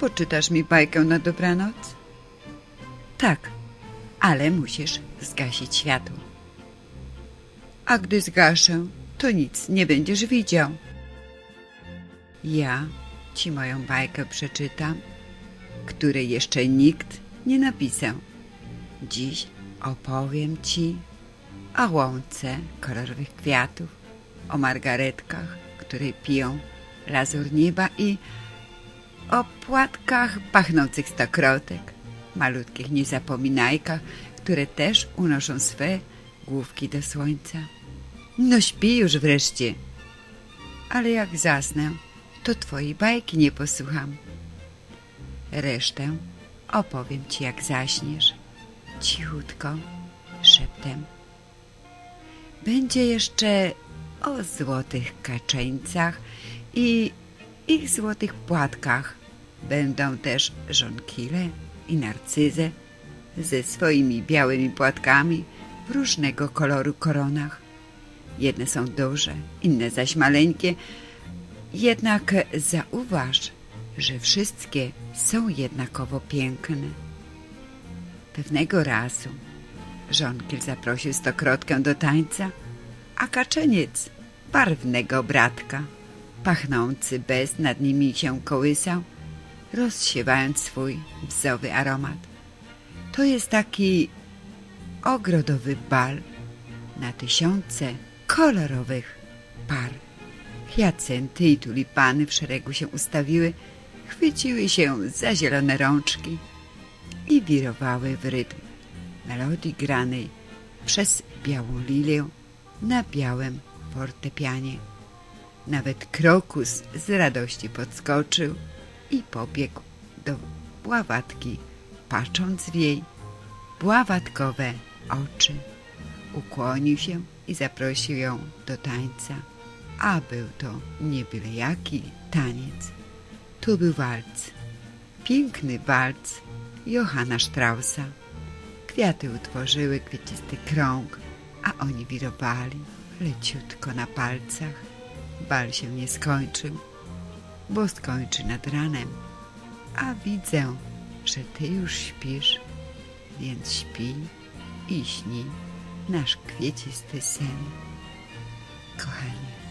poczytasz mi bajkę na dobranoc? Tak, ale musisz zgasić światło. A gdy zgaszę, to nic nie będziesz widział. Ja ci moją bajkę przeczytam, której jeszcze nikt nie napisał. Dziś opowiem ci o łące kolorowych kwiatów, o margaretkach, które piją lazur nieba i o płatkach pachnących stokrotek, malutkich niezapominajkach, które też unoszą swe główki do słońca. No śpi już wreszcie. Ale jak zasnę, to twojej bajki nie posłucham. Resztę opowiem ci, jak zaśniesz. Cichutko, szeptem. Będzie jeszcze o złotych kaczeńcach i ich złotych płatkach. Będą też żonkile i narcyze ze swoimi białymi płatkami w różnego koloru koronach. Jedne są duże, inne zaś maleńkie. Jednak zauważ, że wszystkie są jednakowo piękne. Pewnego razu żonkiel zaprosił stokrotkę do tańca, a kaczeniec barwnego bratka. Pachnący bez nad nimi się kołysał, rozsiewając swój bzowy aromat. To jest taki ogrodowy bal na tysiące kolorowych par. Hiacenty i tulipany w szeregu się ustawiły, chwyciły się za zielone rączki i wirowały w rytm melodii granej przez białą lilię na białym fortepianie. Nawet krokus z radości podskoczył i pobiegł do bławatki, patrząc w jej bławatkowe oczy. Ukłonił się i zaprosił ją do tańca. A był to nie byle jaki taniec. To był walc. Piękny walc Johanna Straussa. Kwiaty utworzyły kwiecisty krąg, a oni wirowali leciutko na palcach. Bal się nie skończył, bo skończy nad ranem. A widzę, że ty już śpisz, więc śpi i śni nasz kwiecisty sen. Kochanie.